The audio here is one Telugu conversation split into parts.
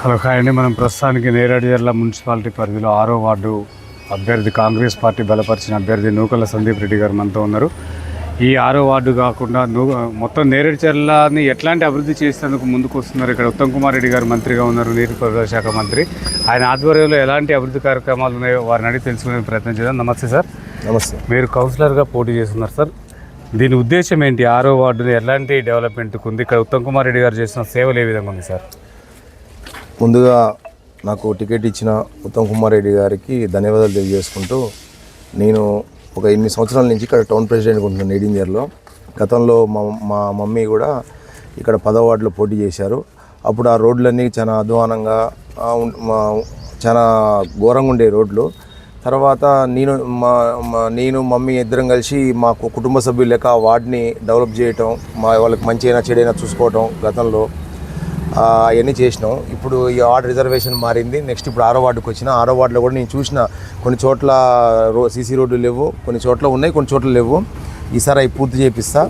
హలో హాయ్ అండి. మనం ప్రస్తుతానికి నేరేడు జిల్లా మున్సిపాలిటీ పరిధిలో ఆరో వార్డు అభ్యర్థి కాంగ్రెస్ పార్టీ బలపరిచిన అభ్యర్థి నూకల సందీప్ రెడ్డి గారు మనతో ఉన్నారు. ఈ ఆరో వార్డు కాకుండా నూ మొత్తం నేరేడు చెర్లని ఎట్లాంటి అభివృద్ధి చేసేందుకు ముందుకు వస్తున్నారు ఇక్కడ ఉత్తమ్ కుమార్ రెడ్డి గారు మంత్రిగా ఉన్నారు నీటిపారుదల శాఖ మంత్రి. ఆయన ఆధ్వర్యంలో ఎలాంటి అభివృద్ధి కార్యక్రమాలు ఉన్నాయో వారిని అడిగి తెలుసుకునే ప్రయత్నం చేద్దాం. నమస్తే సార్. నమస్తే. మీరు కౌన్సిలర్గా పోటీ చేస్తున్నారు సార్. దీని ఉద్దేశం ఏంటి? ఆరో వార్డుని ఎలాంటి డెవలప్మెంట్కి ఉంది? ఇక్కడ ఉత్తమ్ కుమార్ రెడ్డి గారు చేసిన సేవలు ఏ విధంగా ఉంది సార్? ముందుగా నాకు టికెట్ ఇచ్చిన ఉత్తమ్ కుమార్ రెడ్డి గారికి ధన్యవాదాలు తెలియజేసుకుంటూ నేను ఒక ఎనిమిది సంవత్సరాల నుంచి ఇక్కడ టౌన్ ప్రెసిడెంట్గా ఉంటున్నాను నేడింజర్లో గతంలో మా మా మమ్మీ కూడా ఇక్కడ పదవ వార్డులో పోటీ చేశారు. అప్పుడు ఆ రోడ్లన్నీ చాలా అధ్వానంగా మా- చాలా ఘోరంగా ఉండే రోడ్లు. తర్వాత నేను మా నేను మమ్మీ ఇద్దరం కలిసి మా కుటుంబ సభ్యులు లెక్క ఆ వార్డ్ని డెవలప్ చేయటం మా వాళ్ళకి మంచి అయినా చెడైనా చూసుకోవటం గతంలో. అవన్నీ చేసినాం. ఇప్పుడు ఈ వార్డు రిజర్వేషన్ మారింది. నెక్స్ట్ ఇప్పుడు ఆరో వార్డుకి వచ్చిన ఆరో వార్డులో కూడా నేను చూసిన కొన్ని చోట్ల రో సీసీ రోడ్లు లేవు. కొన్ని చోట్ల ఉన్నాయి కొన్ని చోట్ల లేవు. ఈసారి అవి పూర్తి చేపిస్తా.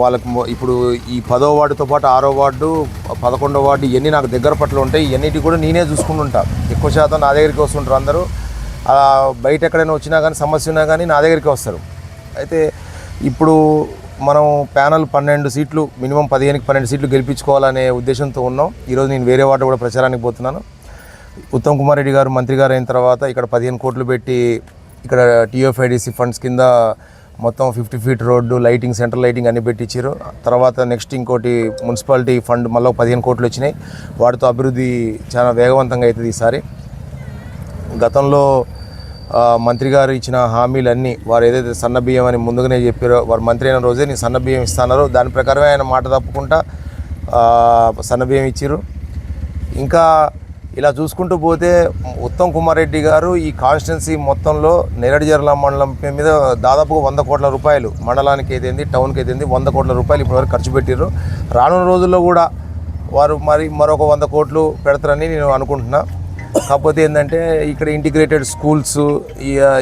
వాళ్ళకు ఇప్పుడు ఈ పదో వార్డుతో పాటు ఆరో వార్డు పదకొండో వార్డు ఇవన్నీ నాకు దగ్గర పట్ల ఉంటాయి. ఇవన్నిటి కూడా నేనే చూసుకుంటుంటా ఎక్కువ శాతం నా దగ్గరికి వస్తుంటారు అందరూ. బయట ఎక్కడైనా వచ్చినా కానీ సమస్య ఉన్నా కానీ నా దగ్గరికి వస్తారు. అయితే ఇప్పుడు మనం ప్యానల్ పన్నెండు సీట్లు మినిమం పదిహేనుకి పన్నెండు సీట్లు గెలిపించుకోవాలనే ఉద్దేశంతో ఉన్నాం. ఈరోజు నేను వేరే వాటి కూడా ప్రచారానికి పోతున్నాను. ఉత్తమ్ కుమార్ రెడ్డి గారు మంత్రి గారు అయిన తర్వాత ఇక్కడ పదిహేను కోట్లు పెట్టి ఇక్కడ టీఎఫ్ఐడిసి ఫండ్స్ కింద మొత్తం fifty feet road lighting central lighting అన్ని పెట్టించారు. తర్వాత నెక్స్ట్ ఇంకోటి మున్సిపాలిటీ ఫండ్ మళ్ళీ పదిహేను కోట్లు వచ్చినాయి. వాటితో అభివృద్ధి చాలా వేగవంతంగా అవుతుంది ఈసారి. గతంలో మంత్రి గారు ఇచ్చిన హామీలన్నీ వారు ఏదైతే సన్న బియ్యం అని ముందుగానే చెప్పారో వారు మంత్రి అయిన రోజే నేను సన్న బియ్యం ఇస్తానో దాని ప్రకారమే ఆయన మాట తప్పకుండా సన్నబియ్యం సన్న బియ్యం ఇచ్చారు ఇంకా ఇలా చూసుకుంటూ పోతే ఉత్తమ్ కుమార్ రెడ్డి గారు ఈ కాన్స్టిట్యున్సీ మొత్తంలో నెరడిజర్ల మండలం మీద దాదాపుగా వంద కోట్ల రూపాయలు మండలానికి అయితేంది టౌన్కి అయితేంది వంద కోట్ల రూపాయలు ఇప్పటివరకు ఖర్చు పెట్టారు రానున్న రోజుల్లో కూడా వారు మరి మరొక వంద కోట్లు పెడతారని నేను అనుకుంటున్నాను కాకపోతే ఏంటంటే ఇక్కడ ఇంటిగ్రేటెడ్ స్కూల్స్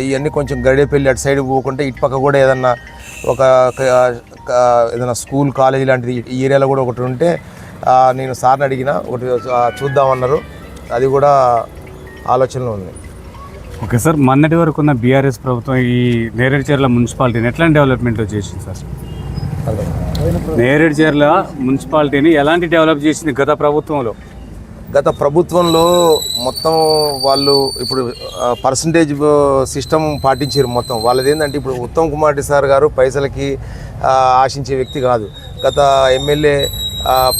ఇవన్నీ కొంచెం గడిపల్లి అటు సైడ్ పోకుంటే ఇటు పక్క కూడా ఏదన్నా ఒక ఏదైనా స్కూల్ కాలేజీ లాంటిది ఈ ఏరియాలో కూడా ఒకటి ఉంటే నేను సార్ని అడిగిన ఒకటి చూద్దామన్నారు. అది కూడా ఆలోచనలో ఉంది. ఓకే సార్ మొన్నటి వరకు ఉన్న బీఆర్ఎస్ ప్రభుత్వం ఈ నేరేడు చీరల మున్సిపాలిటీని ఎట్లాంటి డెవలప్మెంట్ చేసింది సార్? నేరేడు చీరల మున్సిపాలిటీని ఎలాంటి డెవలప్ చేసింది గత ప్రభుత్వంలో? గత ప్రభుత్వంలో మొత్తం వాళ్ళు ఇప్పుడు పర్సంటేజ్ సిస్టమ్ పాటించారు మొత్తం. వాళ్ళది ఏంటంటే ఇప్పుడు ఉత్తమ్ కుమార్ రెడ్డి సార్ గారు పైసలకి ఆశించే వ్యక్తి కాదు. గత ఎమ్మెల్యే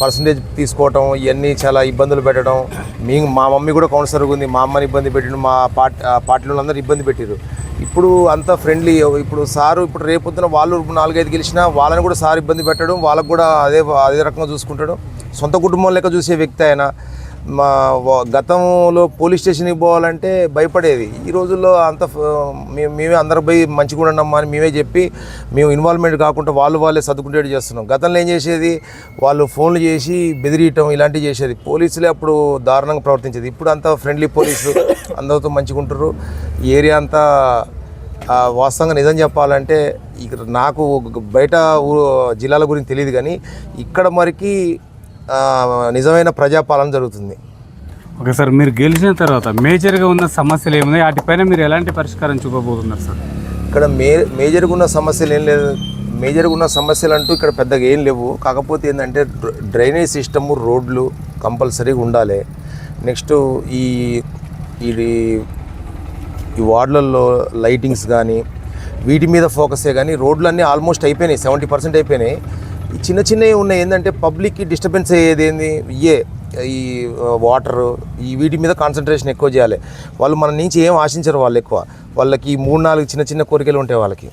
పర్సంటేజ్ తీసుకోవటం ఇవన్నీ చాలా ఇబ్బందులు పెట్టడం. మీ మా మమ్మీ కూడా కౌన్సిలర్గా ఉంది. మా అమ్మని ఇబ్బంది పెట్టిండు. మా పార్టీ పార్టీలో అందరూ ఇబ్బంది పెట్టారు ఇప్పుడు అంతా ఫ్రెండ్లీ ఇప్పుడు సారు ఇప్పుడు రేపొద్దున వాళ్ళు నాలుగైదు గెలిచినా వాళ్ళని కూడా సార్ ఇబ్బంది పెట్టడం వాళ్ళకు కూడా అదే అదే రకంగా చూసుకుంటాడు. సొంత కుటుంబం లెక్క చూసే వ్యక్తి ఆయన. మా గతంలో పోలీస్ స్టేషన్కి పోవాలంటే భయపడేది. ఈ రోజుల్లో అంత మేమే అందరు పోయి మంచిగా ఉండమ్మా అని మేమే చెప్పి మేము ఇన్వాల్వ్మెంట్ కాకుండా వాళ్ళు వాళ్ళే సర్దుకుంటేట్టు చేస్తున్నాం. గతంలో ఏం చేసేది? వాళ్ళు ఫోన్లు చేసి బెదిరియటం ఇలాంటివి చేసేది. పోలీసులే అప్పుడు దారుణంగా ప్రవర్తించేది. ఇప్పుడు అంతా ఫ్రెండ్లీ పోలీసు అందరితో మంచిగా ఉంటారు. ఏరియా అంతా వాస్తవంగా నిజం చెప్పాలంటే ఇక్కడ నాకు బయట జిల్లాల గురించి తెలియదు కానీ ఇక్కడ మరికి నిజమైన ప్రజాపాలన జరుగుతుంది. ఓకే సార్ మీరు గెలిచిన తర్వాత మేజర్గా ఉన్న సమస్యలు ఏమున్నాయి? వాటిపైన మీరు ఎలాంటి పరిష్కారం చూపబోతున్నారు సార్? ఇక్కడ మే మేజర్గా ఉన్న సమస్యలు ఏం లేదు మేజర్గా ఉన్న సమస్యలు అంటూ ఇక్కడ పెద్దగా ఏం లేవు. కాకపోతే ఏంటంటే డ్ర- డ్రైనేజ్ సిస్టము రోడ్లు కంపల్సరీగా ఉండాలి. నెక్స్ట్ ఈ ఇది ఈ వార్డులలో లైటింగ్స్ కానీ వీటి మీద ఫోకసే కానీ రోడ్లు అన్నీ ఆల్మోస్ట్ అయిపోయినాయి. సెవెంటీ పర్సెంట్ అయిపోయినాయి. చిన్న చిన్నవి ఉన్నాయి. ఏంటంటే పబ్లిక్కి డిస్టర్బెన్స్ అయ్యేది ఏంది? ఇయే ఈ వాటర్ ఈ వీటి మీద కాన్సన్ట్రేషన్ ఎక్కువ చేయాలి. వాళ్ళు మన నుంచి ఏం ఆశించరు వాళ్ళు ఎక్కువ. వాళ్ళకి మూడు నాలుగు చిన్న చిన్న కోరికలు ఉంటాయి వాళ్ళకి.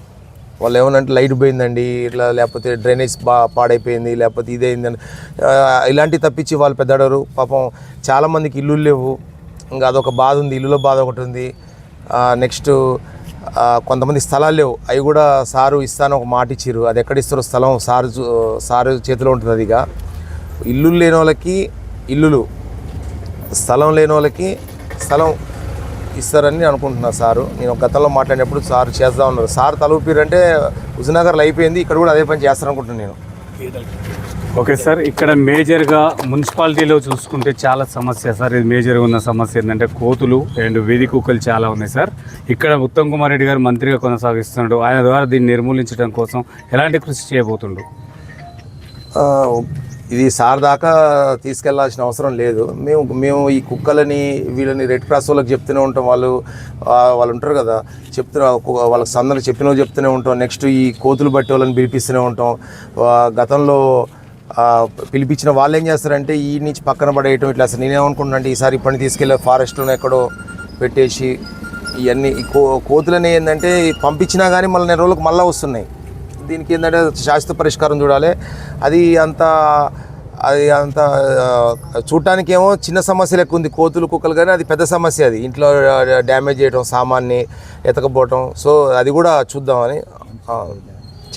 వాళ్ళు ఏమనంటే లైట్ పోయిందండి ఇట్లా లేకపోతే డ్రైనేజ్ బా పాడైపోయింది లేకపోతే ఇదైందని ఇలాంటివి తప్పించి వాళ్ళు పెద్దడరు పాపం చాలామందికి ఇల్లు లేవు. ఇంకా అదొక బాధ ఉంది ఇల్లులో బాధ ఒకటి ఉంది. నెక్స్ట్ కొంతమంది స్థలాలు లేవు. అవి కూడా సారు ఇస్తాను ఒక మాట ఇచ్చారు అది ఎక్కడ ఇస్తారో స్థలం సారు చూ- సారు చేతిలో ఉంటుంది అదిగా ఇల్లు లేని వాళ్ళకి ఇల్లులు స్థలం లేని వాళ్ళకి స్థలం ఇస్తారని అనుకుంటున్నాను సారు. నేను గతంలో మాట్లాడినప్పుడు సారు చేస్తా ఉన్నారు. సార్ తలూపిరంటే హుజనగర్లో అయిపోయింది. ఇక్కడ కూడా అదే పని చేస్తారనుకుంటున్నాను నేను. ఓకే సార్ ఇక్కడ మేజర్గా మున్సిపాలిటీలో చూసుకుంటే చాలా సమస్య సార్. ఇది మేజర్గా ఉన్న సమస్య ఏంటంటే కోతులు అండ్ వీధి కుక్కలు చాలా ఉన్నాయి సార్. ఇక్కడ ఉత్తమ్ కుమార్ రెడ్డి గారు మంత్రిగా కొనసాగిస్తున్నాడు. ఆయన ద్వారా దీన్ని నిర్మూలించడం కోసం ఎలాంటి కృషి చేయబోతుండు? ఇది సార్ దాకా తీసుకెళ్ళాల్సిన అవసరం లేదు. మేము మేము ఈ కుక్కలని వీళ్ళని రెడ్ క్రాస్ వాళ్ళకి చెప్తూనే ఉంటాం. వాళ్ళు వాళ్ళు ఉంటారు కదా చెప్తున్నా వాళ్ళకి సందర్లు చెప్పినవి చెప్తూనే ఉంటాం. నెక్స్ట్ ఈ కోతులు బట్టి వాళ్ళని పిలిపిస్తూనే ఉంటాం. గతంలో పిలిపించిన వాళ్ళు ఏం చేస్తారంటే ఈ నుంచి పక్కన పడేయటం ఇట్లా అసలు నేనేమనుకుంటున్నా అంటే ఈసారి పని తీసుకెళ్ళి ఫారెస్ట్లో ఎక్కడో పెట్టేసి ఇవన్నీ ఈ కో కోతులని ఏంటంటే పంపించినా కానీ మళ్ళీ నెల రోజులకు మళ్ళీ వస్తున్నాయి. దీనికి ఏంటంటే శాశ్వత పరిష్కారం చూడాలి. అది అంత అది అంత చూడటానికేమో చిన్న సమస్య ఎక్కువ ఉంది కోతులు కుక్కలు కానీ అది పెద్ద సమస్య అది. ఇంట్లో డ్యామేజ్ చేయడం సామాన్ని ఎతకపోవటం. సో అది కూడా చూద్దామని ఆ,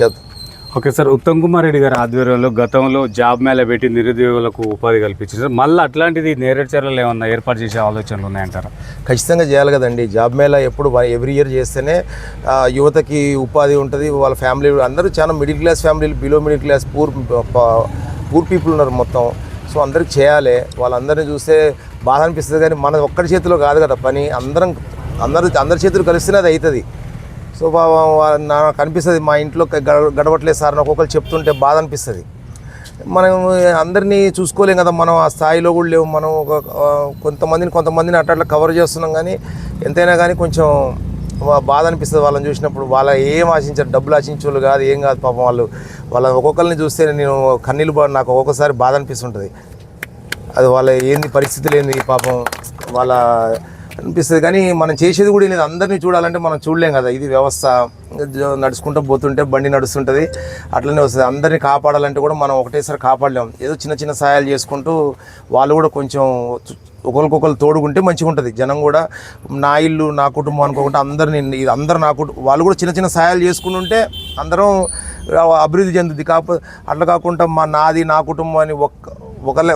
చేద్దాం. ఓకే సార్ ఉత్తమ్ కుమార్ రెడ్డి గారి ఆధ్వర్యంలో గతంలో జాబ్ మేళ పెట్టి నిరుద్యోగులకు ఉపాధి కల్పించారు. సార్ మళ్ళీ అట్లాంటిది నేరేడు చర్యలు ఏమన్నా ఏర్పాటు చేసే ఆలోచనలు ఉన్నాయంటారా? ఖచ్చితంగా చేయాలి కదండి. జాబ్ మేళ ఎప్పుడు ఎవ్రీ ఇయర్ చేస్తేనే యువతకి ఉపాధి ఉంటుంది. వాళ్ళ ఫ్యామిలీ అందరూ చాలా మిడిల్ క్లాస్ ఫ్యామిలీలు below middle class poor poor people ఉన్నారు మొత్తం. సో అందరికి చేయాలి. వాళ్ళందరినీ చూస్తే బాధ అనిపిస్తుంది. కానీ మన ఒక్కరి చేతిలో కాదు కదా పని. అందరం అందరు అందరి చేతులు కలిస్తేనే అది అవుతుంది సో పాపం వా- నాకు అనిపిస్తుంది మా ఇంట్లో గడ- గడవట్లేదు సార్ అని ఒక్కొక్కరు చెప్తుంటే బాధ అనిపిస్తుంది. మనం అందరినీ చూసుకోలేం కదా మనం ఆ స్థాయిలో కూడా లేవు. మనం ఒక కొంతమందిని కొంతమందిని అట్లా అట్లా కవర్ చేస్తున్నాం కానీ ఎంతైనా కానీ కొంచెం బాధ అనిపిస్తుంది వాళ్ళని చూసినప్పుడు. వాళ్ళ ఏం ఆశించారు డబ్బులు ఆశించోళ్ళు కాదు ఏం కాదు పాపం వాళ్ళు. వాళ్ళ ఒక్కొక్కరిని చూస్తే నేను కన్నీళ్ళు నాకు ఒక్కొక్కసారి బాధ అనిపిస్తుంటుంది. అది వాళ్ళ ఏంది పరిస్థితులు ఏంది పాపం. వాళ్ళ అనిపిస్తుంది. కానీ మనం చేసేది కూడా లేదు. అందరినీ చూడాలంటే మనం చూడలేం కదా. ఇది వ్యవస్థ. నడుచుకుంటూ పోతుంటే బండి నడుస్తుంటుంది. అట్లనే వస్తుంది. అందరినీ కాపాడాలంటే కూడా మనం ఒకటేసారి కాపాడలేం. ఏదో చిన్న చిన్న సహాయాలు చేసుకుంటూ వాళ్ళు కూడా కొంచెం ఒకరికొకరు తోడుకుంటే మంచిగా ఉంటుంది జనం కూడా నా ఇల్లు నా కుటుంబం అనుకోకుండా అందరిని ఇది అందరు నా కుటుంబం వాళ్ళు కూడా చిన్న చిన్న సహాయాలు చేసుకుని ఉంటే అందరం అభివృద్ధి చెందుద్ది. కాకపోతే అట్లా కాకుండా మా నాది నా కుటుంబం అని ఒక్క ఒకలే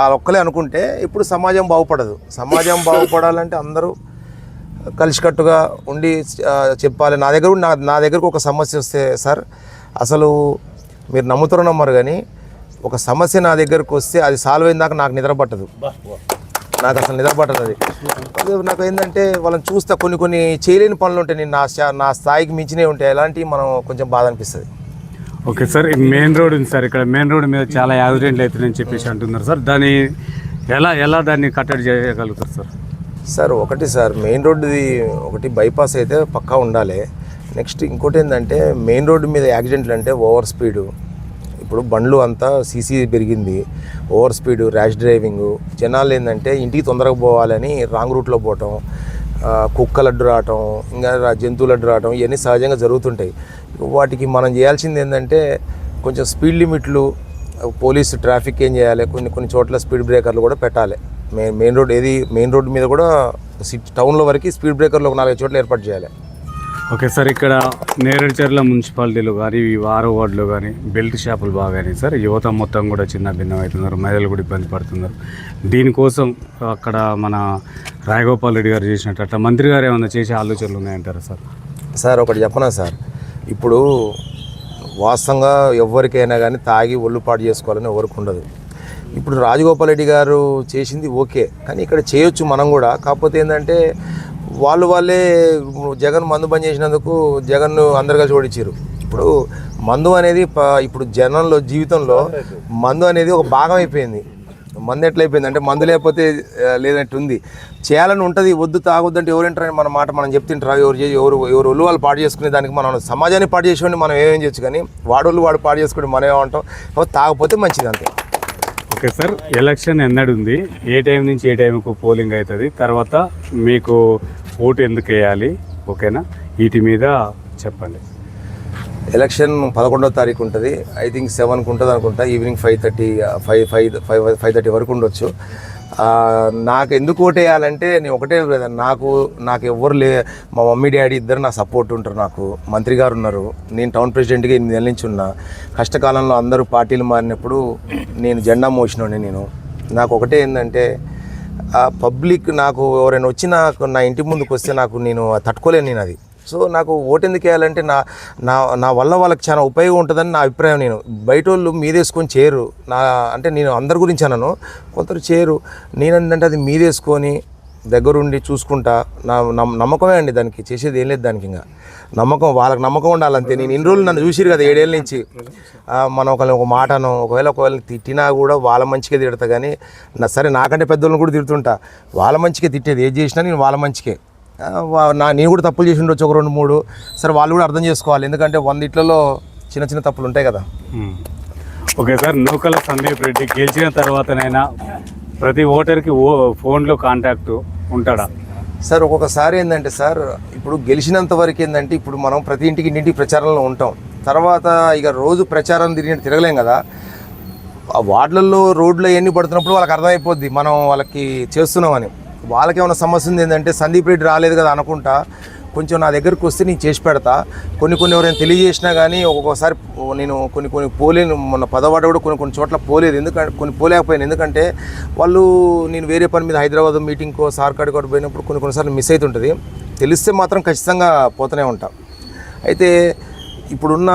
ఆ ఒక్కలే అనుకుంటే ఇప్పుడు సమాజం బాగుపడదు. సమాజం బాగుపడాలంటే అందరూ కలిసికట్టుగా ఉండి చెప్పాలి. నా దగ్గర నా నా దగ్గరకు ఒక సమస్య వస్తే సార్ అసలు మీరు నమ్ముతారో నమ్మరు కానీ ఒక సమస్య నా దగ్గరకు వస్తే అది సాల్వ్ అయిన దాకా నాకు నిద్ర పట్టదు. నాకు అసలు నిద్ర పట్టదు అది. నాకు ఏంటంటే వాళ్ళని చూస్తా కొన్ని కొన్ని చేయలేని పనులు ఉంటాయి. నేను నా నా స్థాయికి మించినవి ఉంటాయి. అలాంటివి మనం కొంచెం బాధ అనిపిస్తుంది. ఓకే సార్ మెయిన్ రోడ్ ఉంది సార్. ఇక్కడ మెయిన్ రోడ్ మీద చాలా యాక్సిడెంట్లు అవుతున్నాయని చెప్పేసి అంటున్నారు సార్. దాన్ని ఎలా ఎలా దాన్ని కట్టడి చేయగలుగుతారు సార్? సార్ ఒకటి సార్ మెయిన్ రోడ్డుది ఒకటి బైపాస్ అయితే పక్కా ఉండాలి. నెక్స్ట్ ఇంకోటి ఏంటంటే మెయిన్ రోడ్డు మీద యాక్సిడెంట్లు అంటే ఓవర్ స్పీడు. ఇప్పుడు బండ్లు అంతా సీసీ పెరిగింది. Over speed rash driving. జనాలు ఏంటంటే ఇంటికి తొందరగా పోవాలని రాంగ్ రూట్లో పోవటం ఆ, కుక్కలు అడ్డు రావటం ఇంకా రా- జంతువులు అడ్డు రావటం ఇవన్నీ సహజంగా జరుగుతుంటాయి. వాటికి మనం చేయాల్సింది ఏంటంటే కొంచెం స్పీడ్ లిమిట్లు పోలీసు ట్రాఫిక్ ఏం చేయాలి కొన్ని కొన్ని చోట్ల స్పీడ్ బ్రేకర్లు కూడా పెట్టాలి. మెయిన్ మెయిన్ రోడ్ ఏది మెయిన్ రోడ్ మీద కూడా సిటీ టౌన్లో వరకు స్పీడ్ బ్రేకర్లు ఒక నాలుగు చోట్ల ఏర్పాటు చేయాలి. ఓకే సార్ ఇక్కడ నేరేడుచర్ల మున్సిపాలిటీలో కానీ ఈ వారో వార్డులో కానీ బెల్ట్ షాపులు బాగానే సార్. యువత మొత్తం కూడా చిన్న భిన్నం అవుతున్నారు మహిళలు కూడా ఇబ్బంది పడుతున్నారు. దీనికోసం అక్కడ మన రాయగోపాల్ రెడ్డి గారు చేసినట్టు అట్లా మంత్రి గారు ఏమైనా చేసే ఆలోచనలు ఉన్నాయంటారా సార్? సార్ ఒకటి చెప్పనా సార్? ఇప్పుడు వాస్తవంగా ఎవరికైనా కానీ తాగి ఒళ్ళు పాటు చేసుకోవాలని ఎవరికి ఉండదు. ఇప్పుడు రాజగోపాల్ రెడ్డి గారు చేసింది ఓకే కానీ ఇక్కడ చేయొచ్చు మనం కూడా. కాకపోతే ఏంటంటే వాళ్ళు వాళ్ళే జగన్ మందు బంద్ చేసినందుకు జగన్ అందరుగా జోడించారు ఇప్పుడు మందు అనేది ఇప్పుడు జనంలో జీవితంలో మందు అనేది ఒక భాగం అయిపోయింది. మందు ఎట్లయిపోయింది అంటే మందు లేకపోతే లేదంటే ఉంది చేయాలని ఉంటుంది వద్దు తాగొద్దంటే ఎవరింటారని మన మాట మనం చెప్తుంటారు. ఎవరు ఎవరు ఎవరు ఒళ్ళు వాళ్ళు పాడు చేసుకునే దానికి మనం సమాజాన్ని పాడు చేసేవాడిని మనం ఏమేం చేయొచ్చు కానీ వాడోళ్ళు వాడు పాడు చేసుకుని మనం ఏమంటాం తాగపోతే మంచిది అంతే. ఓకే సార్ ఎలక్షన్ ఎన్నడు ఉంది ఏ టైం నుంచి ఏ టైంకు పోలింగ్ అవుతుంది? తర్వాత మీకు ఓటు ఎందుకు వేయాలి? ఓకేనా? వీటి మీద చెప్పండి. ఎలక్షన్ పదకొండో తారీఖు ఉంటుంది. ఐ థింక్ సెవెన్కి ఉంటుంది అనుకుంటా. Evening five thirty five five five five thirty వరకు ఉండొచ్చు. నాకు ఎందుకు ఓటేయాలంటే నేను ఒకటే బ్రదర్ నాకు నాకు ఎవ్వరు లే మా మమ్మీ డాడీ ఇద్దరు నా సపోర్ట్ ఉంటారు నాకు. మంత్రి గారు ఉన్నారు. నేను టౌన్ ప్రెసిడెంట్గా ఎనిమిది నెలల నుంచి ఉన్నా. కష్టకాలంలో అందరూ పార్టీలు మారినప్పుడు నేను జెండా మోసినోని నేను. నాకు ఒకటే ఏంటంటే పబ్లిక్ నాకు ఎవరైనా వచ్చి నాకు నా ఇంటి ముందుకు వస్తే నాకు నేను తట్టుకోలేను నేను అది. సో నాకు ఓటెందుకు వేయాలంటే నా నా నా వల్ల వాళ్ళకి చాలా ఉపయోగం ఉంటుందని నా అభిప్రాయం నేను. బయట వాళ్ళు మీదేసుకొని చేయరు. నా అంటే నేను అందరి గురించి అన్నాను కొందరు చేయరు. నేను ఏంటంటే అది మీదేసుకొని దగ్గరుండి చూసుకుంటా. నా నమ్మకమే అండి దానికి. చేసేది ఏం లేదు దానికి ఇంకా. నమ్మకం వాళ్ళకి నమ్మకం ఉండాలంతే. నేను ఇన్ని రోజులు నన్ను చూసిరు కదా ఏడేళ్ళ నుంచి. మనం ఒకళ్ళని ఒక మాటను ఒకవేళ ఒకవేళ తిట్టినా కూడా వాళ్ళ మంచికే తిడతా. కానీ నా సరే నాకంటే పెద్దోళ్ళని కూడా తిడుతుంటా. వాళ్ళ మంచికే తిట్టేది. ఏది చేసినా నేను వాళ్ళ మంచికే. నా నేను కూడా తప్పులు చేసి ఉండొచ్చు ఒక రెండు మూడు. సరే వాళ్ళు కూడా అర్థం చేసుకోవాలి. ఎందుకంటే వంద ఇట్లలో చిన్న చిన్న తప్పులు ఉంటాయి కదా. ఓకే సార్ నూకల సందీప్ రెడ్డి గెలిచిన తర్వాతనైనా ప్రతి ఓటర్కి ఓ ఫోన్లో కాంటాక్ట్ ఉంటాడా? సార్ ఒక్కొక్కసారి ఏంటంటే సార్ ఇప్పుడు గెలిచినంత వరకు ఏంటంటే ఇప్పుడు మనం ప్రతి ఇంటికి ఇంటింటికి ప్రచారంలో ఉంటాం. తర్వాత ఇక రోజు ప్రచారం తిరిగి తిరగలేం కదా. ఆ వార్డులలో రోడ్లు ఎన్ని పడుతున్నప్పుడు వాళ్ళకి అర్థమైపోద్ది మనం వాళ్ళకి చేస్తున్నామని. వాళ్ళకేమైనా సమస్య ఉంది ఏంటంటే సందీప్ రెడ్డి రాలేదు కదా అనుకుంటా కొంచెం నా దగ్గరకు వస్తే నేను చేసి పెడతా. కొన్ని కొన్ని ఎవరైనా తెలియజేసినా కానీ ఒక్కొక్కసారి నేను కొన్ని కొన్ని పోలేను మొన్న పదవాడ కూడా కొన్ని కొన్ని చోట్ల పోలేదు. ఎందుకంటే కొన్ని పోలేకపోయాను. ఎందుకంటే వాళ్ళు నేను వేరే పని మీద హైదరాబాద్ మీటింగ్కో సార్కాడ్ కూడా పోయినప్పుడు కొన్ని కొన్నిసార్లు మిస్ అవుతుంటుంది తెలిస్తే మాత్రం ఖచ్చితంగా పోతూనే ఉంటా. అయితే ఇప్పుడున్న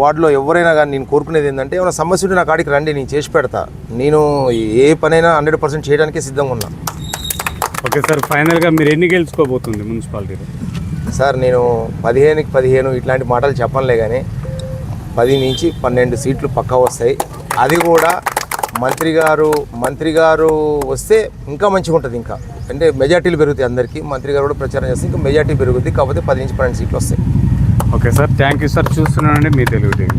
వార్డులో ఎవరైనా కానీ నేను కోరుకునేది ఏంటంటే ఏమైనా సమస్య ఉంటే నా కాడికి రండి నేను చేసి పెడతా. నేను ఏ పనైనా హండ్రెడ్ పర్సెంట్ చేయడానికే సిద్ధంగా ఉన్నా. ఓకే సార్ ఫైనల్గా మీరు ఎన్ని గెలుచుకోబోతుంది మున్సిపాలిటీలో? సార్ నేను పదిహేనుకి పదిహేను ఇట్లాంటి మాటలు చెప్పనులే కానీ పది నుంచి పన్నెండు సీట్లు పక్కా వస్తాయి. అది కూడా మంత్రి గారు మంత్రి గారు వస్తే ఇంకా మంచిగా ఉంటుంది ఇంకా. అంటే మెజార్టీలు పెరుగుతాయి అందరికీ మంత్రి గారు కూడా ప్రచారం చేస్తే ఇంకా మెజార్టీ పెరుగుద్ది కాకపోతే పది నుంచి పన్నెండు సీట్లు వస్తాయి. Okay sir thank you sir. చూస్తున్నానండి మీ తెలుగు టీవీ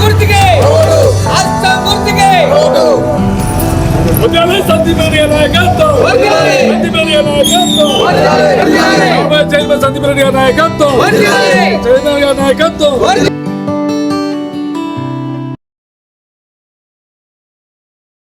గుర్తుకే హస్త గుర్తుకే Odjale Santipedi నాయకత్వం వర్ధిల్లాలి! సంతిపేరి నాయకత్వం వర్ధిల్లాలి! చైర్మన్ సంతిపేరి నాయకత్వం వర్ధిల్లాలి! చైర్మన్ గారి నాయకత్వం వర్ధిల్లాలి!